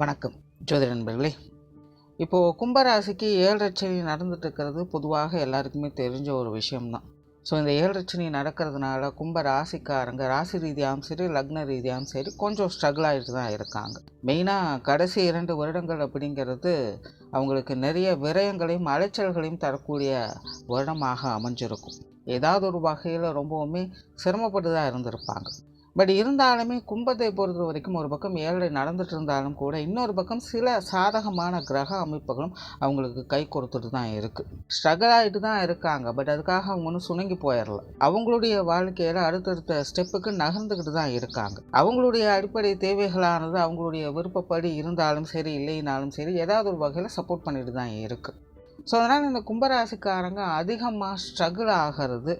வணக்கம். ஜோதி நண்பர்களே இப்போது கும்பராசிக்கு ஏழரட்சணி நடந்துட்டு இருக்கிறது பொதுவாக எல்லாருக்குமே தெரிஞ்ச ஒரு விஷயம்தான். ஸோ இந்த ஏழரட்சணி நடக்கிறதுனால கும்ப ராசிக்காரங்க ராசி ரீதியாகவும் சரி லக்ன ரீதியாகவும் சரி கொஞ்சம் ஸ்ட்ரகிள் ஆகிட்டு தான் இருக்காங்க. மெயினாக கடைசி இரண்டு வருடங்கள் அப்படிங்கிறது அவங்களுக்கு நிறைய விரயங்களையும் அலைச்சல்களையும் தரக்கூடிய வருடமாக அமைஞ்சிருக்கும். ஏதாவது ஒரு வகையில் ரொம்பவுமே சிரமப்பட்டு தான் இருந்திருப்பாங்க. பட் இருந்தாலுமே கும்பத்தை பொறுத்த வரைக்கும் ஒரு பக்கம் ஏழரை நடந்துட்டு இருந்தாலும் கூட இன்னொரு பக்கம் சில சாதகமான கிரக அமைப்புகளும் அவங்களுக்கு கை கொடுத்துட்டு தான் இருக்குது ஸ்ட்ரகிள் ஆகிட்டு தான் இருக்காங்க. பட் அதுக்காக அவங்க ஒன்றும் சுணங்கி போயிடல அவங்களுடைய வாழ்க்கையில் அடுத்தடுத்த ஸ்டெப்புக்கு நகர்ந்துக்கிட்டு தான் இருக்காங்க. அவங்களுடைய அடிப்படை தேவைகளானது அவங்களுடைய விருப்பப்படி இருந்தாலும் சரி இல்லைனாலும் சரி ஏதாவது ஒரு வகையில் சப்போர்ட் பண்ணிட்டு தான் இருக்குது ஸோ அதனால் இந்த கும்பராசிக்காரங்க அதிகமாக ஸ்ட்ரகிள் ஆகிறது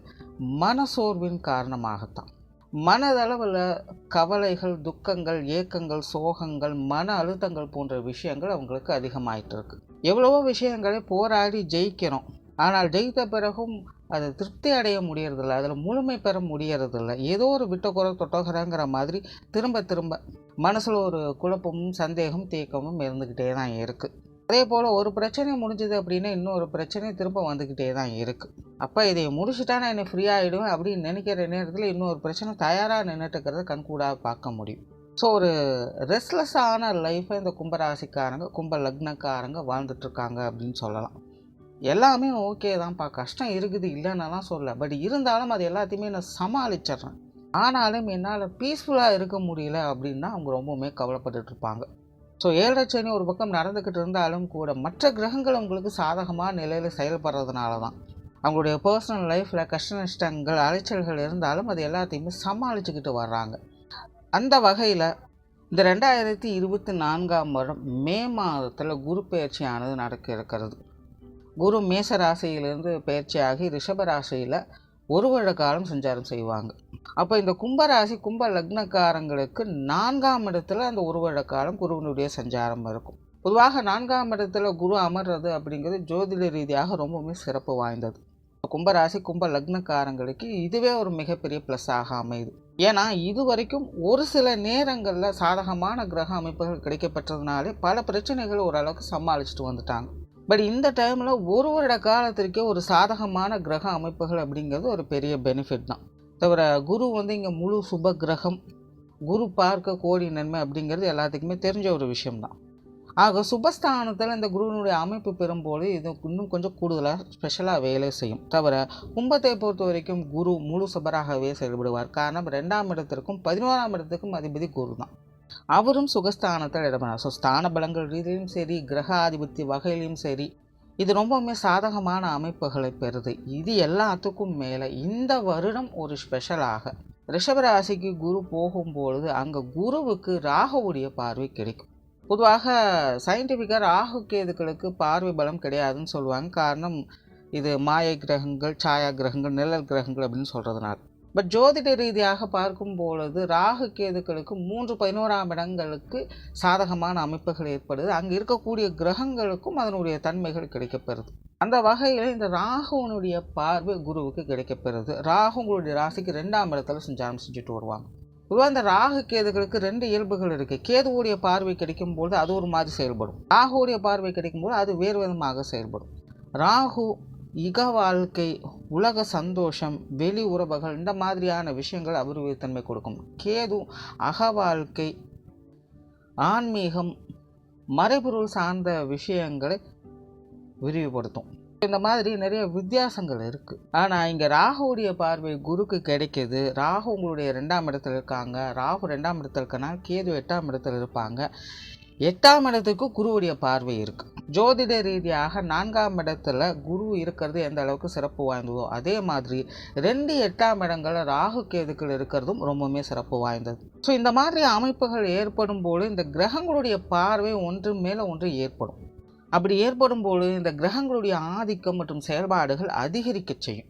மனசோர்வின் காரணமாகத்தான். மனதளவில் கவலைகள் துக்கங்கள் ஏக்கங்கள் சோகங்கள் மன அழுத்தங்கள் போன்ற விஷயங்கள் அவங்களுக்கு அதிகமாயிட்டு இருக்கு எவ்வளவோ விஷயங்களை போராடி ஜெயிக்கிறோம். ஆனால் ஜெயித்த பிறகும் அதை திருப்தி அடைய முடியறதில்ல. அதில் முழுமை பெற முடியறதில்ல. ஏதோ ஒரு விட்டக்குறை தொட்டகுறங்கிற மாதிரி திரும்ப திரும்ப மனசில் ஒரு குழப்பமும் சந்தேகம் தேக்கமும் இருந்துக்கிட்டே தான் இருக்குது அதே போல் ஒரு பிரச்சனை முடிஞ்சது அப்படின்னா இன்னொரு பிரச்சனை திரும்ப வந்துக்கிட்டே தான் இருக்குது அப்போ இதை முடிச்சுட்டா நான் என்னை ஃப்ரீ ஆகிடுவேன் அப்படின்னு நினைக்கிற நேரத்தில் இன்னொரு பிரச்சனை தயாராக நின்றுட்டுக்கிறத கண்கூடாக பார்க்க முடியும். ஸோ ஒரு ரெஸ்ட்லெஸ்ஸான லைஃப்பை இந்த கும்பராசிக்காரங்க கும்ப லக்னக்காரங்க வாழ்ந்துட்டுருக்காங்க அப்படின்னு சொல்லலாம். எல்லாமே ஓகே தான்ப்பா கஷ்டம் இருக்குது இல்லைன்னெல்லாம் சொல்ல பட் இருந்தாலும் அது எல்லாத்தையுமே நான் சமாளிச்சிட்றேன். ஆனாலும் என்னால் பீஸ்ஃபுல்லாக இருக்க முடியல அப்படின்னா அவங்க ரொம்பவுமே கவலைப்பட்டுட்ருப்பாங்க ஸோ ஏழரை சனி ஒரு பக்கம் நடந்துக்கிட்டு இருந்தாலும் கூட மற்ற கிரகங்கள் உங்களுக்கு சாதகமான நிலையில் செயல்படுறதுனால தான் அவங்களுடைய பர்சனல் லைஃப்பில் கஷ்ட நஷ்டங்கள் அலைச்சல்கள் இருந்தாலும் அது எல்லாத்தையுமே சமாளிச்சுக்கிட்டு வர்றாங்க. அந்த வகையில் இந்த ரெண்டாயிரத்தி இருபத்தி நான்காம் வருடம் மே மாதத்தில் குரு பயிற்சியானது நடக்க இருக்கிறது. குரு மேச ராசியிலிருந்து பயிற்சியாகி ரிஷப ராசியில் ஒரு வருட காலம் சஞ்சாரம் செய்வாங்க. அப்போ இந்த கும்பராசி கும்ப லக்னக்காரங்களுக்கு நான்காம் இடத்துல அந்த ஒரு வருட காலம் குருவினுடைய சஞ்சாரம் இருக்கும். பொதுவாக நான்காம் இடத்துல குரு அமர்றது அப்படிங்கிறது ஜோதிட ரீதியாக ரொம்பவுமே சிறப்பு வாய்ந்தது. கும்பராசி கும்ப லக்னக்காரங்களுக்கு இதுவே ஒரு மிகப்பெரிய ப்ளஸ்ஸாக அமையுது. ஏன்னா இது வரைக்கும் ஒரு சில நேரங்களில் சாதகமான கிரக அமைப்புகள் கிடைக்கப்பட்டதுனாலே பல பிரச்சனைகள் ஓரளவுக்கு சமாளிச்சுட்டு வந்துட்டாங்க. பட் இந்த டைமில் ஒரு வருட காலத்திற்கே ஒரு சாதகமான கிரக அமைப்புகள் அப்படிங்கிறது ஒரு பெரிய பெனிஃபிட் தான். தவிர குரு வந்து இங்கே முழு சுப கிரகம் குரு பார்க்க கோடி நன்மை அப்படிங்கிறது எல்லாத்துக்குமே தெரிஞ்ச ஒரு விஷயம்தான் ஆக சுபஸ்தானத்தில் இந்த குருவினுடைய அமைப்பு பெறும்போது இது இன்னும் கொஞ்சம் கூடுதலாக ஸ்பெஷலாக வேலை செய்யும். தவிர கும்பத்தை பொறுத்த வரைக்கும் குரு முழு சுபராகவே செயல்படுவார். காரணம் ரெண்டாம் இடத்திற்கும் பதினோராம் இடத்துக்கும் அதிபதி குரு தான். அவரும் சுகஸ்தானத்தில் இடம்பெறார். ஸோ ஸ்தான பலங்கள் ரீதியிலும் சரி கிரக ஆதிபத்திய வகையிலையும் சரி இது ரொம்பவுமே சாதகமான அமைப்புகளை பெறுது. இது எல்லாத்துக்கும் மேலே இந்த வருடம் ஒரு ஸ்பெஷலாக ரிஷபராசிக்கு குரு போகும்பொழுது அங்கே குருவுக்கு ராகுவுடைய பார்வை கிடைக்கும். பொதுவாக சயின்டிஃபிக்காக ராகு கேதுக்களுக்கு பார்வை பலம் கிடையாதுன்னு சொல்லுவாங்க. காரணம் இது மாய கிரகங்கள் சாயா கிரகங்கள் நிழல் கிரகங்கள் அப்படின்னு சொல்கிறதுனால பட் ஜோதிட ரீதியாக பார்க்கும் பொழுது ராகு கேதுக்களுக்கு மூன்று பதினோராம் இடங்களுக்கு சாதகமான அமைப்புகள் ஏற்படுது. அங்கே இருக்கக்கூடிய கிரகங்களுக்கும் அதனுடைய தன்மைகள் கிடைக்கப்பெறுது. அந்த வகையில் இந்த ராகுவனுடைய பார்வை குருவுக்கு கிடைக்கப்பெறுது. ராகு உங்களுடைய ராசிக்கு ரெண்டாம் இடத்துல சஞ்சாரம் செஞ்சுட்டு வருவாங்க. பொதுவாக இந்த ராகு கேதுகளுக்கு ரெண்டு இயல்புகள் இருக்குது கேதுவுடைய பார்வை கிடைக்கும்போது அது ஒரு மாதிரி செயல்படும். ராகுவுடைய பார்வை கிடைக்கும்போது அது வேறு விதமாக செயல்படும். ராகு இக வாழ்க்கை உலக சந்தோஷம் வெளி உறவுகள் இந்த மாதிரியான விஷயங்கள் அபிவிருத்தன்மை கொடுக்கும். கேது அக வாழ்க்கை ஆன்மீகம் மறைபொருள் சார்ந்த விஷயங்களை விரிவுபடுத்தும். இந்த மாதிரி நிறைய வித்தியாசங்கள் இருக்குது ஆனால் இங்கே ராகுவுடைய பார்வை குருக்கு கிடைக்கிது. ராகு உங்களுடைய ரெண்டாம் இடத்துல இருக்காங்க. ராகு ரெண்டாம் இடத்துல இருக்கனா கேது எட்டாம் இடத்துல இருப்பாங்க. எட்டாம் இடத்துக்கு குருவுடைய பார்வை இருக்குது ஜோதிட ரீதியாக நான்காம் இடத்துல குரு இருக்கிறது எந்த அளவுக்கு சிறப்பு வாய்ந்ததோ அதே மாதிரி ரெண்டு எட்டாம் இடங்களில் ராகு கேதுக்கள் இருக்கிறதும் ரொம்பவுமே சிறப்பு வாய்ந்தது. ஸோ இந்த மாதிரி அமைப்புகள் ஏற்படும் போது இந்த கிரகங்களுடைய பார்வை ஒன்று மேலே ஒன்று ஏற்படும். அப்படி ஏற்படும் போது இந்த கிரகங்களுடைய ஆதிக்கம் மற்றும் செயல்பாடுகள் அதிகரிக்க செய்யும்.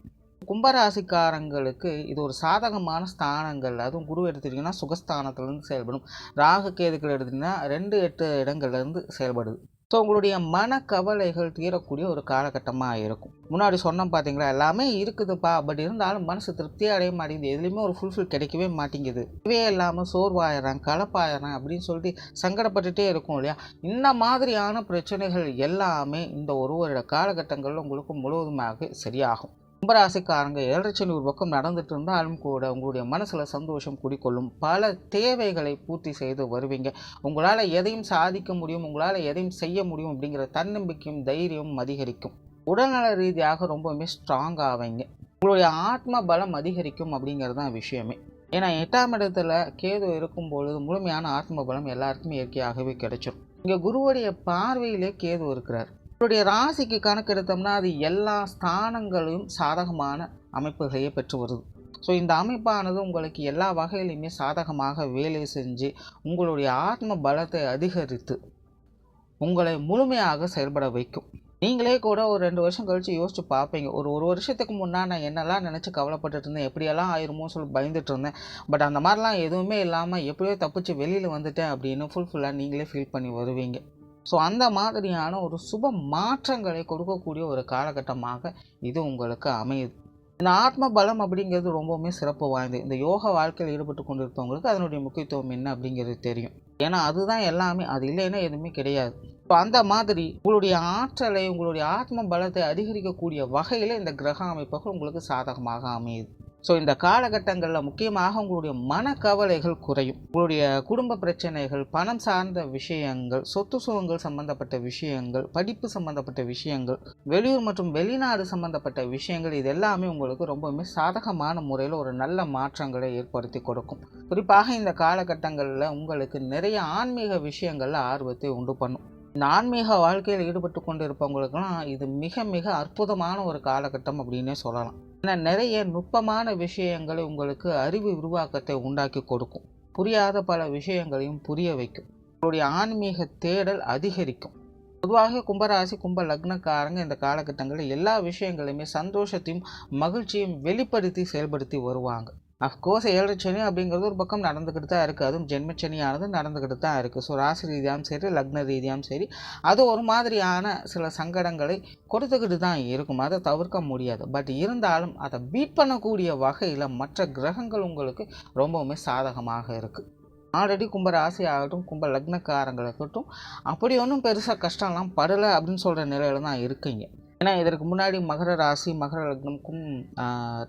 கும்பராசிக்காரங்களுக்கு இது ஒரு சாதகமான ஸ்தானங்கள். அதுவும் குரு எடுத்துட்டிங்கன்னா சுகஸ்தானத்துலேருந்து செயல்படும். ராகு கேதுக்கள் எடுத்திங்கன்னா ரெண்டு எட்டு இடங்கள்லேருந்து செயல்படுது. ஸோ உங்களுடைய மனக்கவலைகள் தீரக்கூடிய ஒரு காலகட்டமாக இருக்கும். முன்னாடி சொன்னோம் பார்த்தீங்களா எல்லாமே இருக்குதுப்பா பட் இருந்தாலும் மனசு திருப்தியாக அடைய மாட்டேங்குது எதுலேயுமே ஒரு ஃபுல்ஃபில் கிடைக்கவே மாட்டேங்குது. இதுவே இல்லாமல் சோர்வாயிடுறேன் கலப்பாயிடுறேன் அப்படின்னு சொல்லிட்டு சங்கடப்பட்டுட்டே இருக்கும் இல்லையா? இந்த மாதிரியான பிரச்சனைகள் எல்லாமே இந்த ஒரு வருட காலகட்டங்களில் உங்களுக்கு முழுவதுமாக சரியாகும். கும்பராசிக்காரங்க ஏழரைச்சனி ஒரு பக்கம் நடந்துட்டு இருந்தாலும் கூட உங்களுடைய மனசில் சந்தோஷம் குடிக்கொள்ளும் பல தேவைகளை பூர்த்தி செய்து வருவீங்க. உங்களால் எதையும் சாதிக்க முடியும் உங்களால் எதையும் செய்ய முடியும் அப்படிங்கிற தன்னம்பிக்கையும் தைரியமும் அதிகரிக்கும். உடல்நல ரீதியாக ரொம்பவுமே ஸ்ட்ராங் ஆவீங்க உங்களுடைய ஆத்ம பலம் அதிகரிக்கும் அப்படிங்கிறது தான் விஷயமே. ஏன்னா எட்டாம் இடத்துல கேது இருக்கும் பொழுது முழுமையான ஆத்ம பலம் எல்லாருக்குமே இயற்கையாகவே கிடைச்சிடும் இங்கே குருவுடைய பார்வையிலே கேது இருக்கிறார். உங்களுடைய ராசிக்கு கணக்கெடுத்தோம்னா அது எல்லா ஸ்தானங்களையும் சாதகமான அமைப்புகளையே பெற்று வருது. ஸோ இந்த அமைப்பானது உங்களுக்கு எல்லா வகையிலையுமே சாதகமாக வேலை செஞ்சு உங்களுடைய ஆத்ம பலத்தை அதிகரித்து உங்களை முழுமையாக செயல்பட வைக்கும். நீங்களே கூட ஒரு ரெண்டு வருஷம் கழித்து யோசிச்சு பார்ப்பீங்க. ஒரு ஒரு வருஷத்துக்கு முன்னா நான் என்னெல்லாம் நினச்சி கவலைப்பட்டுட்டு இருந்தேன் எப்படியெல்லாம் ஆயிருமோ சொல்லி பயந்துட்டு இருந்தேன். பட் அந்த மாதிரிலாம் எதுவுமே இல்லாமல் எப்படியோ தப்பிச்சு வெளியில் வந்துட்டேன் அப்படின்னு ஃபுல்ஃபுல்லாக நீங்களே ஃபீல் பண்ணி வருவீங்க. ஸோ அந்த மாதிரியான ஒரு சுப மாற்றங்களை கொடுக்கக்கூடிய ஒரு காலகட்டமாக இது உங்களுக்கு அமையுது. இந்த ஆத்ம பலம் அப்படிங்கிறது ரொம்பவுமே சிறப்பு வாய்ந்தது. இந்த யோக வாழ்க்கையில் ஈடுபட்டு கொண்டிருப்பவங்களுக்கு அதனுடைய முக்கியத்துவம் என்ன அப்படிங்கிறது தெரியும். ஏன்னா அதுதான் எல்லாமே. அது இல்லைன்னா எதுவுமே கிடையாது. ஸோ அந்த மாதிரி உங்களுடைய ஆற்றலை உங்களுடைய ஆத்ம பலத்தை அதிகரிக்கக்கூடிய வகையில் இந்த கிரக அமைப்புகள் உங்களுக்கு சாதகமாக அமையுது. ஸோ இந்த காலகட்டங்களில் முக்கியமாக உங்களுடைய மனக்கவலைகள் குறையும். உங்களுடைய குடும்ப பிரச்சனைகள் பணம் சார்ந்த விஷயங்கள் சொத்து சுகங்கள் சம்பந்தப்பட்ட விஷயங்கள் படிப்பு சம்பந்தப்பட்ட விஷயங்கள் வெளியூர் மற்றும் வெளிநாடு சம்பந்தப்பட்ட விஷயங்கள் இது எல்லாமே உங்களுக்கு ரொம்பவுமே சாதகமான முறையில் ஒரு நல்ல மாற்றங்களை ஏற்படுத்தி கொடுக்கும். குறிப்பாக இந்த காலகட்டங்களில் உங்களுக்கு நிறைய ஆன்மீக விஷயங்களில் ஆர்வத்தை உண்டு பண்ணும். இந்த ஆன்மீக வாழ்க்கையில் ஈடுபட்டு கொண்டு இருப்பவங்களுக்கெல்லாம் இது மிக மிக அற்புதமான ஒரு காலகட்டம் அப்படின்னே சொல்லலாம். ஏன்னா நிறைய நுட்பமான விஷயங்களை உங்களுக்கு அறிவு உருவாக்கத்தை உண்டாக்கி கொடுக்கும். புரியாத பல விஷயங்களையும் புரிய வைக்கும். உங்களுடைய ஆன்மீக தேடல் அதிகரிக்கும். பொதுவாக கும்பராசி கும்ப லக்னக்காரங்க இந்த காலகட்டங்களில் எல்லா விஷயங்களையுமே சந்தோஷத்தையும் மகிழ்ச்சியும் வெளிப்படுத்தி செயல்படுத்தி வருவாங்க. அஃப்கோர்ஸ் ஏழரை சனி அப்படிங்கிறது ஒரு பக்கம் நடந்துக்கிட்டு தான் இருக்குது அதுவும் ஜென்மச்சனியானது நடந்துக்கிட்டு தான் இருக்குது ஸோ ராசி ரீதியாகவும் சரி லக்ன ரீதியாகவும் சரி அது ஒரு மாதிரியான சில சங்கடங்களை கொடுத்துக்கிட்டு தான் இருக்கும். அதை தவிர்க்க முடியாது. பட் இருந்தாலும் அதை பீட் பண்ணக்கூடிய வகையில் மற்ற கிரகங்கள் உங்களுக்கு ரொம்பவுமே சாதகமாக இருக்குது ஆல்ரெடி கும்ப ராசி ஆகட்டும் கும்ப லக்னக்காரங்களுக்கட்டும் அப்படி ஒன்றும் பெருசாக கஷ்டம்லாம் படலை அப்படின்னு சொல்கிற நிலையில தான் இருக்கீங்க. ஏன்னா இதற்கு முன்னாடி மகர ராசி மகர லக்னம் கும்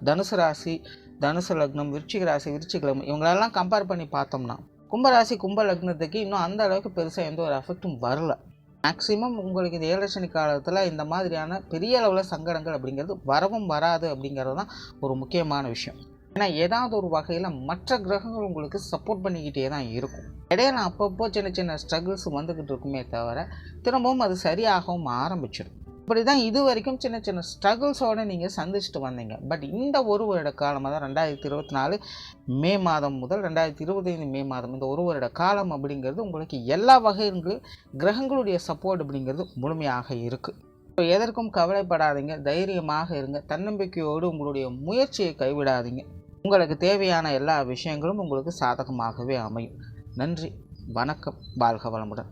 தனுசு ராசி தனுசு லக்னம் விருச்சிக ராசி விருச்சிக இவங்களெல்லாம் கம்பேர் பண்ணி பார்த்தோம்னா கும்பராசி கும்ப லக்னத்துக்கு இன்னும் அந்த அளவுக்கு பெருசாக எந்த ஒரு எஃபெக்டும் வரல. மேக்ஸிமம் உங்களுக்கு இந்த ஏழரசனி காலத்தில் இந்த மாதிரியான பெரிய அளவில் சங்கடங்கள் அப்படிங்கிறது வரவும் வராது அப்படிங்கிறது தான் ஒரு முக்கியமான விஷயம். ஏன்னா ஏதாவது ஒரு வகையில் மற்ற கிரகங்கள் உங்களுக்கு சப்போர்ட் பண்ணிக்கிட்டே தான் இருக்கும். இடையில அப்பப்போ சின்ன சின்ன ஸ்ட்ரகிள்ஸ் வந்துக்கிட்டு இருக்குமே தவிர திரும்பவும் அது சரியாகவும் ஆரம்பிச்சிடும். இப்படி தான் இது வரைக்கும் சின்ன சின்ன ஸ்ட்ரகிள்ஸோடு நீங்கள் சந்திச்சுட்டு வந்தீங்க. பட் இந்த ஒரு வருட காலமாக தான் ரெண்டாயிரத்தி இருபத்தி நாலு மே மாதம் முதல் ரெண்டாயிரத்தி இருபத்தைந்து மே மாதம் இந்த ஒரு வருட காலம் அப்படிங்கிறது உங்களுக்கு எல்லா வகைகளும் கிரகங்களுடைய சப்போர்ட் அப்படிங்கிறது முழுமையாக இருக்குது ஸோ எதற்கும் கவலைப்படாதீங்க தைரியமாக இருங்க தன்னம்பிக்கையோடு உங்களுடைய முயற்சியை கைவிடாதீங்க. உங்களுக்கு தேவையான எல்லா விஷயங்களும் உங்களுக்கு சாதகமாகவே அமையும். நன்றி வணக்கம் வாழ்க வளமுடன்.